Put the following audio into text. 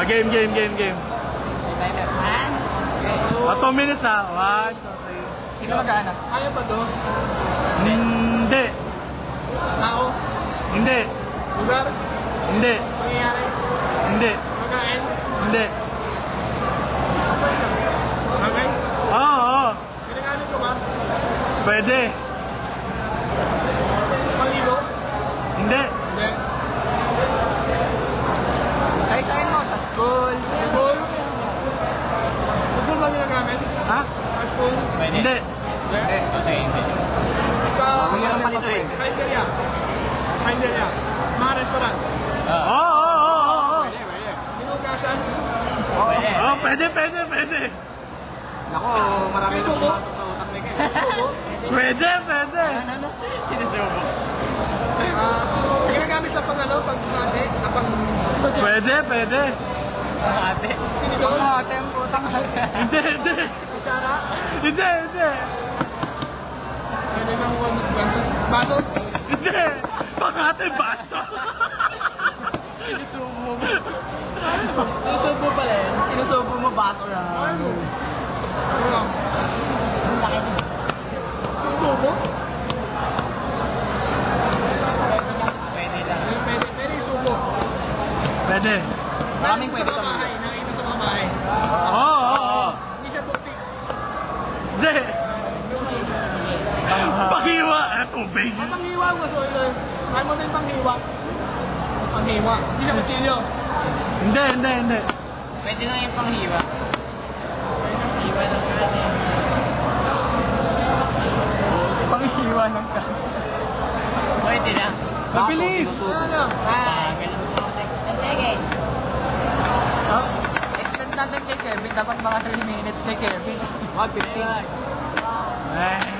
Ah, game, game, game, game. Ah, two minutes ah. One, two, three. Sino mag-aana? Kaya pa to? Hindi. Tao? Hindi. Lugar? Hindi. Pangyayari? Hindi. Pagkain? Hindi. Okay? Oo, oo. Ginagamit ko ba? Pwede. Pangligo? Hindi. Hindi. Say-sayin mo sa school. Sa school? Sa school ba ginagamit? Ha? Sa Hindi. Hindi. Kasi hindi. Sa... Yan ang palito eh. Kainderya. Kainderya. Mga restaurant. Oo, oo, oo, oo. Pwede, pwede. Hinugasan. Pwede. Oo, pwede, pwede, pwede. Nako, marami na subo? Pwede, pwede. Sinusubo. Ah, ginagamit sa pang ano, pag ate, ah, pang... Pwede, pwede. Hindi, hindi. Kutsara? Hindi, hindi. Pwede nang one baso. Baso? Hindi. Pangate baso. Sinusubo mo. Sinusubo pala eh. Sinusubo mo bato na. Ano? Ano lang? Susubo? Pwede lang. Pwede, pwede, pwede subo. Pwede. Maraming pwede kami. bahay, nakita sa mga bahay. Oo, oo. Hindi siya toothpick. Hindi. Paghiwa. Eh, tubig. Ang panghiwa mo, so yun. Kaya mo din panghiwa. Panghiwa. Hindi siya kutsilyo. Hindi, hindi, hindi. Pwede lang yung panghiwa. Hiwa ng kanin. Panghiwa ng ka. Pwede lang. Mabilis. Ano? Ah, ganun. Sige. Kevin. Dapat mga 3 minutes kay Kevin. 150. Eh.